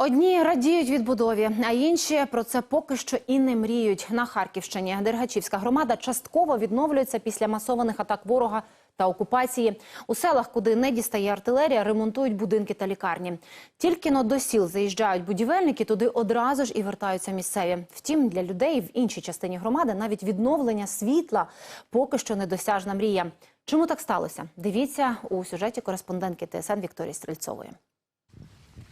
Одні радіють відбудові, а інші про це поки що і не мріють. На Харківщині Дергачівська громада частково відновлюється після масованих атак ворога та окупації. У селах, куди не дістає артилерія, ремонтують будинки та лікарні. Тільки но до сіл заїжджають будівельники, туди одразу ж і вертаються місцеві. Втім, для людей в іншій частині громади навіть відновлення світла поки що недосяжна мрія. Чому так сталося? Дивіться у сюжеті кореспондентки ТСН Вікторії Стрельцової.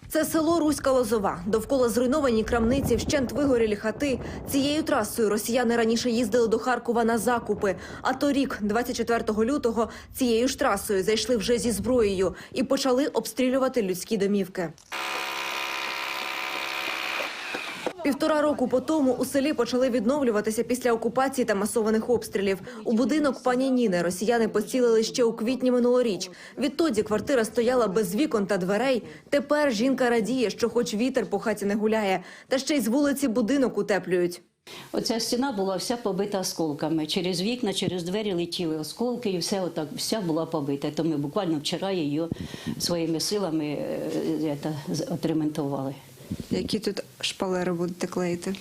Це село Руська Лозова. Довкола зруйновані крамниці, вщент вигорілі хати. Цією трасою росіяни раніше їздили до Харкова на закупи. А торік, 24 лютого, цією ж трасою зайшли вже зі зброєю і почали обстрілювати людські домівки. Півтора року по тому у селі почали відновлюватися після окупації та масованих обстрілів. У будинок пані Ніни росіяни поцілили ще у квітні минулоріч. Відтоді квартира стояла без вікон та дверей. Тепер жінка радіє, що хоч вітер по хаті не гуляє, та ще й з вулиці будинок утеплюють. Оця стіна була вся побита осколками. Через вікна, через двері летіли осколки, і все отак, вся була побита. То ми буквально вчора її своїми силами е, е, отремонтували. Які тут шпалери будете клеїти?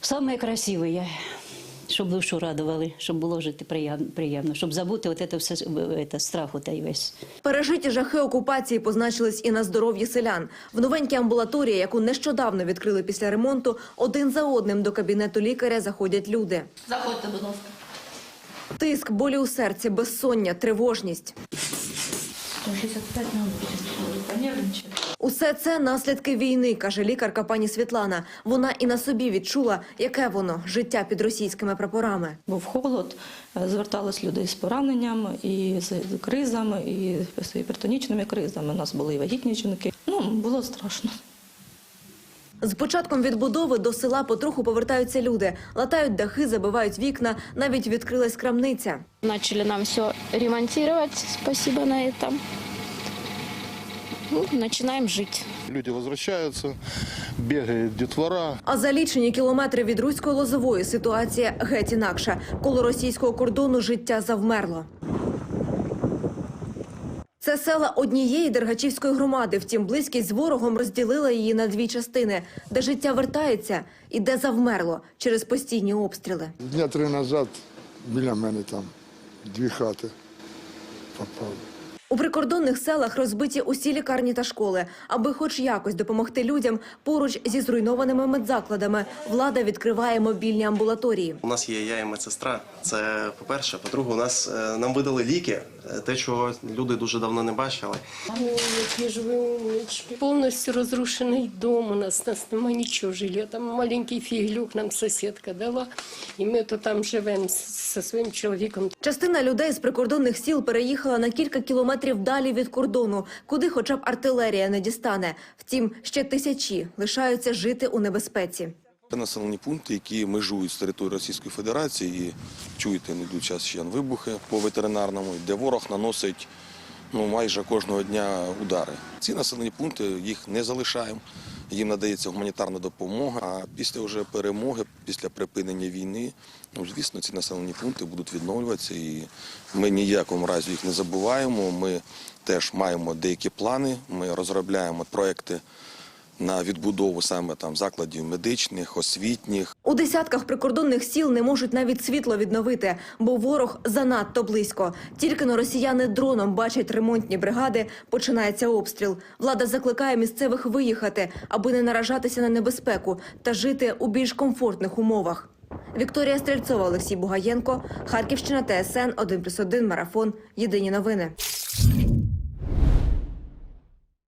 Саме красиве, щоб душу радували, щоб було жити приємно, щоб забути от це все це, страх отей весь. Пережиті жахи окупації позначились і на здоров'ї селян. В новенькій амбулаторії, яку нещодавно відкрили після ремонту, один за одним до кабінету лікаря заходять люди. Заходьте, будь ласка. Тиск, болі у серці, безсоння, тривожність. 165 на. Усе це наслідки війни, каже лікарка пані Світлана. Вона і на собі відчула, яке воно життя під російськими прапорами. Був холод, е, звертались люди з пораненням, і з кризами, і з гіпертонічними кризами. У нас були і вагітні жінки. Ну, було страшно. З початком відбудови до села потроху повертаються люди, латають дахи, забивають вікна. Навіть відкрилась крамниця. Начали нам все ремонтировать, спасибо на этом. Ну, начинаем жить. Люди возвращаются, бегает детвора. А за лічені кілометри від руської лозової ситуація геть інакша. Коло російського кордону життя завмерло. Це села однієї Дергачівської громади. Втім, близькість з ворогом розділила її на дві частини, де життя вертається і де завмерло через постійні обстріли. Дня три назад біля мене там дві хати попали. У прикордонних селах розбиті усі лікарні та школи. Аби хоч якось допомогти людям, поруч зі зруйнованими медзакладами влада відкриває мобільні амбулаторії. У нас є я і медсестра. Це по-перше. По-друге, у нас е, нам видали ліки, е, те, чого люди дуже давно не бачили. Які ж ви умнички. Повністю розрушений дом у нас, у нас нема нічого жилья. Там маленький фіглюк нам сусідка дала, і ми то там живемо з- зі своїм чоловіком. Частина людей з прикордонних сіл переїхала на кілька кілометрів далі від кордону, куди хоча б артилерія не дістане. Втім, ще тисячі лишаються жити у небезпеці. Це населені пункти, які межують з території Російської Федерації. І чуєте, не йдуть час ще вибухи по ветеринарному, де ворог наносить ну, майже кожного дня удари. Ці населені пункти їх не залишаємо. Їм надається гуманітарна допомога. А після вже перемоги, після припинення війни, ну звісно, ці населені пункти будуть відновлюватися. І ми ніякому разі їх не забуваємо. Ми теж маємо деякі плани. Ми розробляємо проекти на відбудову саме там закладів медичних, освітніх. У десятках прикордонних сіл не можуть навіть світло відновити, бо ворог занадто близько. Тільки но росіяни дроном бачать ремонтні бригади, починається обстріл. Влада закликає місцевих виїхати, аби не наражатися на небезпеку та жити у більш комфортних умовах. Вікторія Стрельцова, Олексій Бугаєнко, Харківщина, ТСН 1+,1, Марафон. Єдині новини.